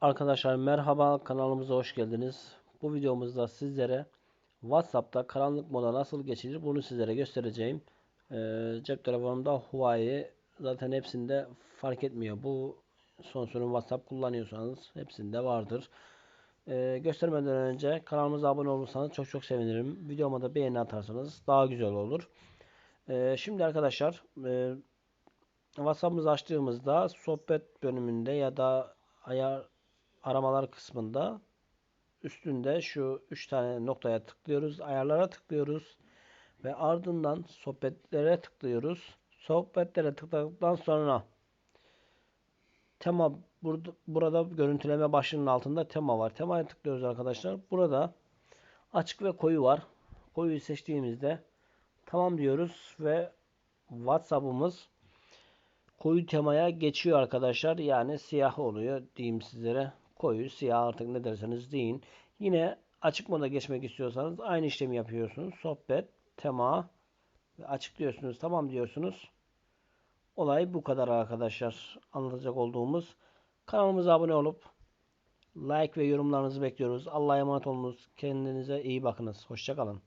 Arkadaşlar merhaba kanalımıza hoş geldiniz. Bu videomuzda sizlere WhatsApp'ta karanlık moda nasıl geçilir bunu sizlere göstereceğim. Ee, cep telefonumda Huawei zaten hepsinde fark etmiyor. Bu son sürüm WhatsApp kullanıyorsanız hepsinde vardır. Ee, göstermeden önce kanalımıza abone olursanız çok çok sevinirim. Videoma da beğeni atarsanız daha güzel olur. Ee, şimdi arkadaşlar e, WhatsApp'ımızı açtığımızda sohbet bölümünde ya da ayar aramalar kısmında üstünde şu 3 tane noktaya tıklıyoruz. Ayarlara tıklıyoruz. Ve ardından sohbetlere tıklıyoruz. Sohbetlere tıkladıktan sonra tema burada, burada görüntüleme başlığının altında tema var. Temaya tıklıyoruz arkadaşlar. Burada açık ve koyu var. Koyuyu seçtiğimizde tamam diyoruz ve WhatsApp'ımız koyu temaya geçiyor arkadaşlar. Yani siyah oluyor diyeyim sizlere. Koyu, siyah artık ne derseniz deyin. Yine açık moda geçmek istiyorsanız aynı işlemi yapıyorsunuz. Sohbet, tema ve açık diyorsunuz. Tamam diyorsunuz. Olay bu kadar arkadaşlar. Anlatacak olduğumuz. Kanalımıza abone olup like ve yorumlarınızı bekliyoruz. Allah'a emanet olunuz. Kendinize iyi bakınız. Hoşçakalın.